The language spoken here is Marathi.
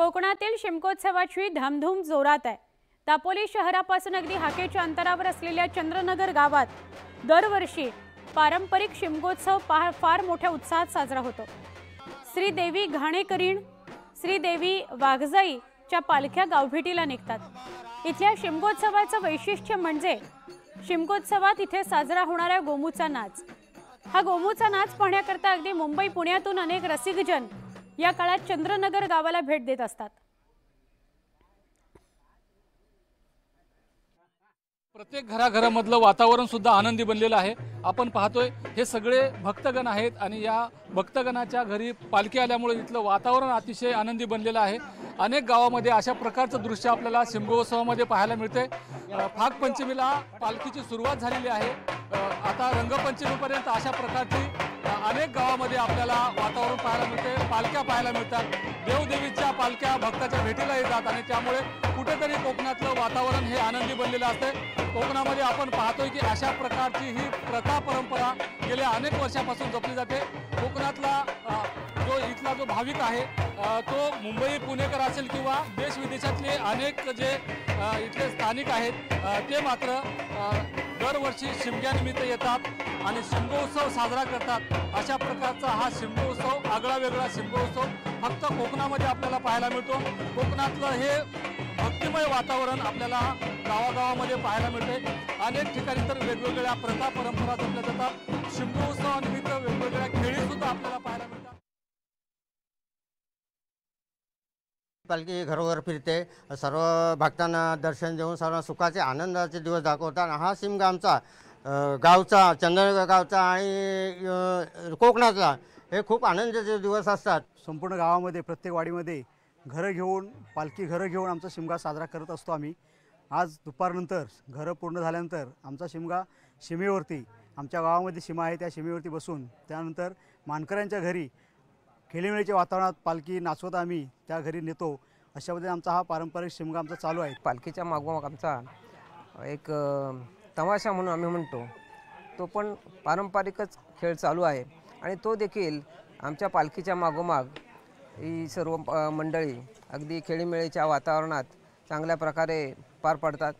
कोकणातील शिमकोत्सवाची धामधूम जोरात आहे. दापोली शहरापासून अगदी हाकेच्या अंतरावर असलेल्या चंद्रनगर गावात दरवर्षी पारंपरिक शिमगोत्सव फार फार मोठ्या उत्साहात साजरा होतो. श्रीदेवी घाणेकरीण श्रीदेवी वाघजाईच्या पालख्या गावभेटीला निघतात. इथल्या शिमगोत्सवाचं वैशिष्ट्य म्हणजे शिमगोत्सवात इथे साजरा होणाऱ्या गोमूचा नाच. हा गोमूचा नाच पाहण्याकरता अगदी मुंबई पुण्यातून अनेक रसिकजन या काळात चंद्रनगर गावाला भेट देत असतात. प्रत्येक घराघरामधलं वातावरण सुद्धा आनंदी बनलेलं आहे. आपण पाहतोय हे सगळे भक्तगण आहेत आणि या भक्तगणाच्या घरी पालखी आल्यामुळे इथलं वातावरण अतिशय आनंदी बनलेलं आहे. अनेक गावामध्ये अशा प्रकारचं दृश्य आपल्याला शिमगोत्सवामध्ये पाहायला मिळते फागपंचमीला पालखीची सुरुवात झालेली आहे. आता रंगपंचमीपर्यंत अशा प्रकारची अनेक गावामध्ये आपल्याला वातावरण पाहायला मिळते पालख्या पाहायला मिळतात. देवदेवीच्या पालख्या भक्ताच्या भेटीला येतात आणि त्यामुळे कुठेतरी कोकणातलं वातावरण हे आनंदी बनलेलं असते. कोकणामध्ये आपण पाहतोय की अशा प्रकारची ही प्रथा परंपरा गेल्या अनेक वर्षापासून जपली जाते. कोकणातला जो इथला जो भाविक आहे तो मुंबई पुणेकर असेल किंवा देश विदेशातले अनेक जे इथले स्थानिक आहेत ते मात्र दरवर्षी शिमग्यानिमित्त येतात. आणि शिमगोत्सव साजरा करतात. अशा प्रकारचा हा शिमगोत्सव आगळा वेगळा शिमगोत्सव फक्त कोकणामध्ये आपल्याला पाहायला मिळतो. कोकणातलं हे भक्तिमय वातावरण आपल्याला गावागावामध्ये पाहायला मिळते. अनेक ठिकाणी तर वेगवेगळ्या प्रथा परंपरा जपल्या जातात. शिमगोत्सवानिमित्त वेगवेगळ्या खेळी सुद्धा आपल्याला पाहायला मिळतात. पालखी घरोघर फिरते. सर्व भक्तांना दर्शन देऊन सर्व सुखाचे आनंदाचे दिवस दाखवतात. हा शिमगा आमचा गावचा चंद्रनगर गावचा आणि अ, कोकणातला हे खूप आनंदाचे दिवस असतात. संपूर्ण गावामध्ये प्रत्येक वाडीमध्ये घरं घेऊन पालखी घरं घेऊन आमचा शिमगा साजरा करत असतो आम्ही. आज दुपारनंतर घरं पूर्ण झाल्यानंतर आमचा शिमगा सीमेवरती आमच्या गावामध्ये सीमा आहे त्या सीमेवरती बसून त्यानंतर मानकऱ्यांच्या घरी खेळीमेळीच्या वातावरणात पालखी नाचवत आम्ही त्या घरी नेतो. अशा पद्धतीने आमचा हा पारंपरिक शिमगा आमचा चालू आहे. पालखीच्या मागोमाग आमचा एक तमाशा म्हणून आम्ही म्हणतो तो पण पारंपरिकच खेळ चालू आहे. आणि तो देखील आमच्या पालखीच्या मागोमाग ही सर्व मंडळी अगदी खेळीमेळीच्या वातावरणात चांगल्या प्रकारे पार पाडतात.